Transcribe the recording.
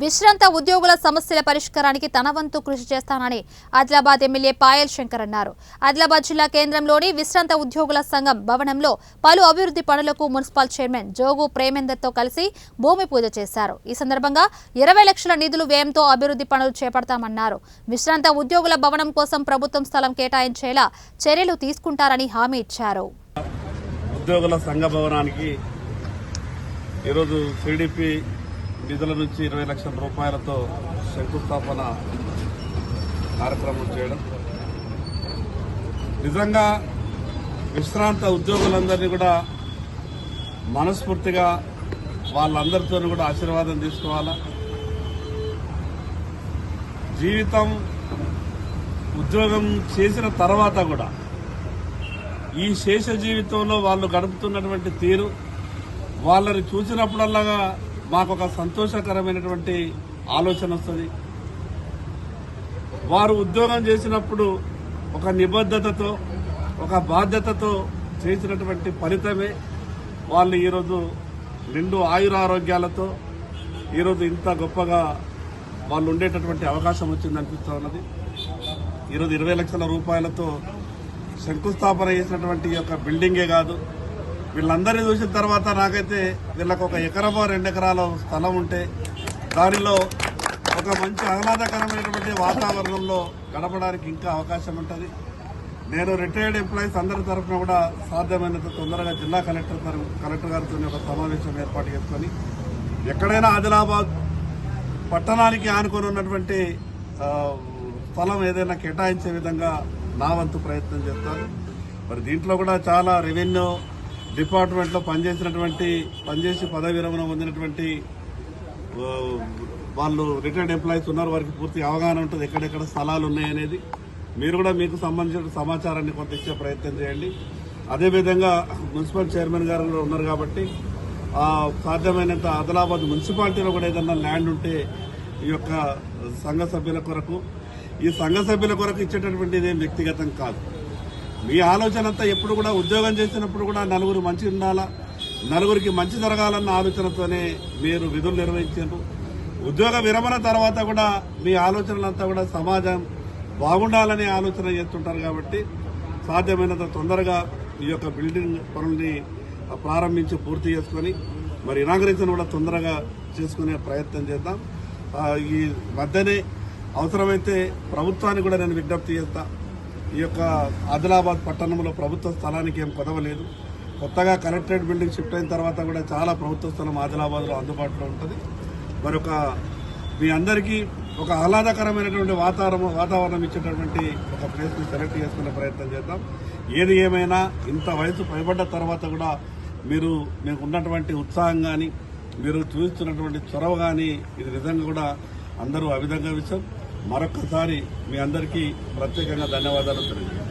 విశ్రాంత ఉద్యోగుల సమస్యల పరిష్కారానికి తన వంతు కృషి చేస్తానని ఆదిలాబాద్ ఎమ్మెల్యే పాయల్ శంకర్ అన్నారు. ఆదిలాబాద్ జిల్లా కేంద్రంలోని విశ్రాంత ఉద్యోగుల సంఘం భవనంలో పలు అభివృద్ధి పనులకు మున్సిపల్ చైర్మన్ జోగు ప్రేమేందర్తో కలిసి భూమి పూజ చేశారు. ఈ సందర్భంగా ఇరవై లక్షల నిధులు వ్యయంతో అభివృద్ధి పనులు చేపడతామన్నారు. విశ్రాంత ఉద్యోగుల భవనం కోసం ప్రభుత్వం స్థలం కేటాయించేలా చర్యలు తీసుకుంటారని హామీ ఇచ్చారు. ఉద్యోగుల సంఘ భవనానికి ఈరోజు సిడిపి నిధుల నుంచి ఇరవై లక్షల రూపాయలతో శంకుస్థాపన కార్యక్రమం చేయడం. నిజంగా విశ్రాంత ఉద్యోగులందరినీ కూడా మనస్ఫూర్తిగా వాళ్ళందరితో కూడా ఆశీర్వాదం తీసుకోవాలా? జీవితం ఉద్యోగం చేసిన తర్వాత కూడా ఈ శేష జీవితంలో వాళ్ళు గడుపుతున్నటువంటి తీరు వాళ్ళని చూసినప్పుడల్లాగా మాకు ఒక సంతోషకరమైనటువంటి ఆలోచన వస్తుంది. వారు ఉద్యోగం చేసినప్పుడు ఒక నిబద్ధతతో ఒక బాధ్యతతో చేసినటువంటి ఫలితమే వాళ్ళు ఈరోజు నిండు ఆయురారోగ్యాలతో ఈరోజు ఇంత గొప్పగా వాళ్ళు ఉండేటటువంటి అవకాశం వచ్చింది అనిపిస్తూ ఉన్నది. ఈరోజు ఇరవై లక్షల రూపాయలతో శంకుస్థాపన చేసినటువంటి యొక్క బిల్డింగే కాదు. వీళ్ళందరినీ చూసిన తర్వాత నాకైతే వీళ్ళకు ఒక ఎకరమో రెండు ఎకరాల స్థలం ఉంటే దానిలో ఒక మంచి ఆహ్లాదకరమైనటువంటి వాతావరణంలో గడపడానికి ఇంకా అవకాశం ఉంటుంది. నేను రిటైర్డ్ ఎంప్లాయీస్ అందరి తరఫున కూడా సాధ్యమైనంత తొందరగా జిల్లా కలెక్టర్ తరఫు కలెక్టర్ గారితో ఒక సమావేశం ఏర్పాటు చేసుకొని ఎక్కడైనా ఆదిలాబాద్ పట్టణానికి ఆనుకొని ఉన్నటువంటి స్థలం ఏదైనా కేటాయించే విధంగా నా వంతు ప్రయత్నం చేస్తాను. మరి దీంట్లో కూడా చాలా రెవెన్యూ డిపార్ట్మెంట్లో పనిచేసినటువంటి పనిచేసి పదవి విరమణ పొందినటువంటి వాళ్ళు రిటైర్డ్ ఎంప్లాయీస్ ఉన్నారు వారికి పూర్తి అవగాహన ఉంటుంది ఎక్కడెక్కడ స్థలాలు ఉన్నాయనేది. మీరు కూడా మీకు సంబంధించిన సమాచారాన్ని కొంత ఇచ్చే ప్రయత్నం చేయండి. అదేవిధంగా మున్సిపల్ చైర్మన్ గారు కూడా ఉన్నారు కాబట్టి సాధ్యమైనంత ఆదిలాబాద్ మున్సిపాలిటీలో కూడా ఏదన్నా ల్యాండ్ ఉంటే ఈ యొక్క సంఘ సభ్యుల కొరకు ఈ సంఘ సభ్యుల కొరకు ఇచ్చేటటువంటి ఇదేం వ్యక్తిగతం కాదు. మీ ఆలోచన అంతా ఎప్పుడు కూడా ఉద్యోగం చేసినప్పుడు కూడా నలుగురు మంచి ఉండాలా? నలుగురికి మంచి జరగాలన్న ఆలోచనతోనే మీరు విధులు నిర్వహించారు. ఉద్యోగ విరమణ తర్వాత కూడా మీ ఆలోచనలంతా కూడా సమాజం బాగుండాలనే ఆలోచన చేస్తుంటారు కాబట్టి సాధ్యమైనంత తొందరగా ఈ యొక్క బిల్డింగ్ పనుల్ని ప్రారంభించి పూర్తి చేసుకొని మరి ఇనాగరేషన్ కూడా తొందరగా చేసుకునే ప్రయత్నం చేద్దాం. ఈ మధ్యనే అవసరమైతే ప్రభుత్వానికి కూడా నేను విజ్ఞప్తి చేస్తా. ఈ యొక్క ఆదిలాబాద్ పట్టణంలో ప్రభుత్వ స్థలానికి ఏం కొదవలేదు. కొత్తగా కలెక్టరేట్ బిల్డింగ్ షిఫ్ట్ అయిన తర్వాత కూడా చాలా ప్రభుత్వ స్థలం ఆదిలాబాద్లో అందుబాటులో ఉంటుంది. మరి మీ అందరికీ ఒక ఆహ్లాదకరమైనటువంటి వాతావరణం వాతావరణం ఇచ్చేటటువంటి ఒక ప్లేస్ని సెలెక్ట్ చేసుకునే ప్రయత్నం చేద్దాం. ఏది ఏమైనా ఇంత వయసు పైబడ్డ తర్వాత కూడా మీరు మీకు ఉన్నటువంటి ఉత్సాహం కానీ మీరు చూస్తున్నటువంటి చొరవ కానీ ఇది నిజంగా కూడా అందరూ అభిధంగా విషయం. మరొకసారి మీ అందరికీ ప్రత్యేకంగా ధన్యవాదాలు తెలియజేస్తాను